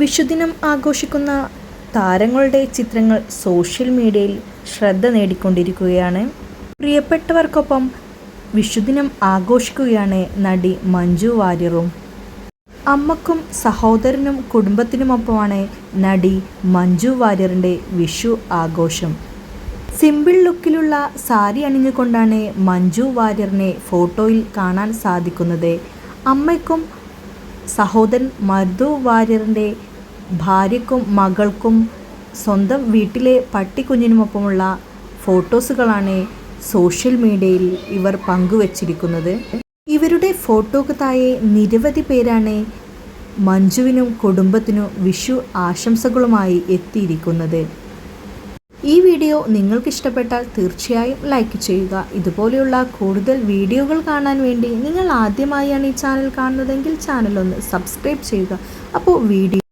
വിഷുദിനം ആഘോഷിക്കുന്ന താരങ്ങളുടെ ചിത്രങ്ങൾ സോഷ്യൽ മീഡിയയിൽ ശ്രദ്ധ നേടിക്കൊണ്ടിരിക്കുകയാണ്. പ്രിയപ്പെട്ടവർക്കൊപ്പം വിഷുദിനം ആഘോഷിക്കുകയാണ് നടി മഞ്ജു വാര്യറും. അമ്മക്കും സഹോദരനും കുടുംബത്തിനുമൊപ്പമാണ് നടി മഞ്ജു വാര്യറിന്റെ വിഷു ആഘോഷം. സിമ്പിൾ ലുക്കിലുള്ള സാരി അണിഞ്ഞുകൊണ്ടാണ് മഞ്ജു വാര്യറിനെ ഫോട്ടോയിൽ കാണാൻ സാധിക്കുന്നത്. അമ്മയ്ക്കും സഹോദരൻ മധു വാര്യറിന്റെ ഭാര്യയ്ക്കും മകൾക്കും സ്വന്തം വീട്ടിലെ പട്ടിക്കുഞ്ഞിനുമൊപ്പമുള്ള ഫോട്ടോസുകളാണ് സോഷ്യൽ മീഡിയയിൽ ഇവർ പങ്കുവച്ചിരിക്കുന്നത്. ഇവരുടെ ഫോട്ടോക്ക് താഴെ നിരവധി പേരാണ് മഞ്ജുവിനും കുടുംബത്തിനും വിഷു ആശംസകളുമായി എത്തിയിരിക്കുന്നത്. ഈ വീഡിയോ നിങ്ങൾക്ക് ഇഷ്ടപ്പെട്ടാൽ തീർച്ചയായും ലൈക്ക് ചെയ്യുക. ഇതുപോലെയുള്ള കൂടുതൽ വീഡിയോകൾ കാണാൻ വേണ്ടി നിങ്ങൾ ആദ്യമായാണ് ഈ ചാനൽ കാണുന്നതെങ്കിൽ ചാനൽ ഒന്ന് സബ്സ്ക്രൈബ് ചെയ്യുക. അപ്പോൾ വീഡിയോ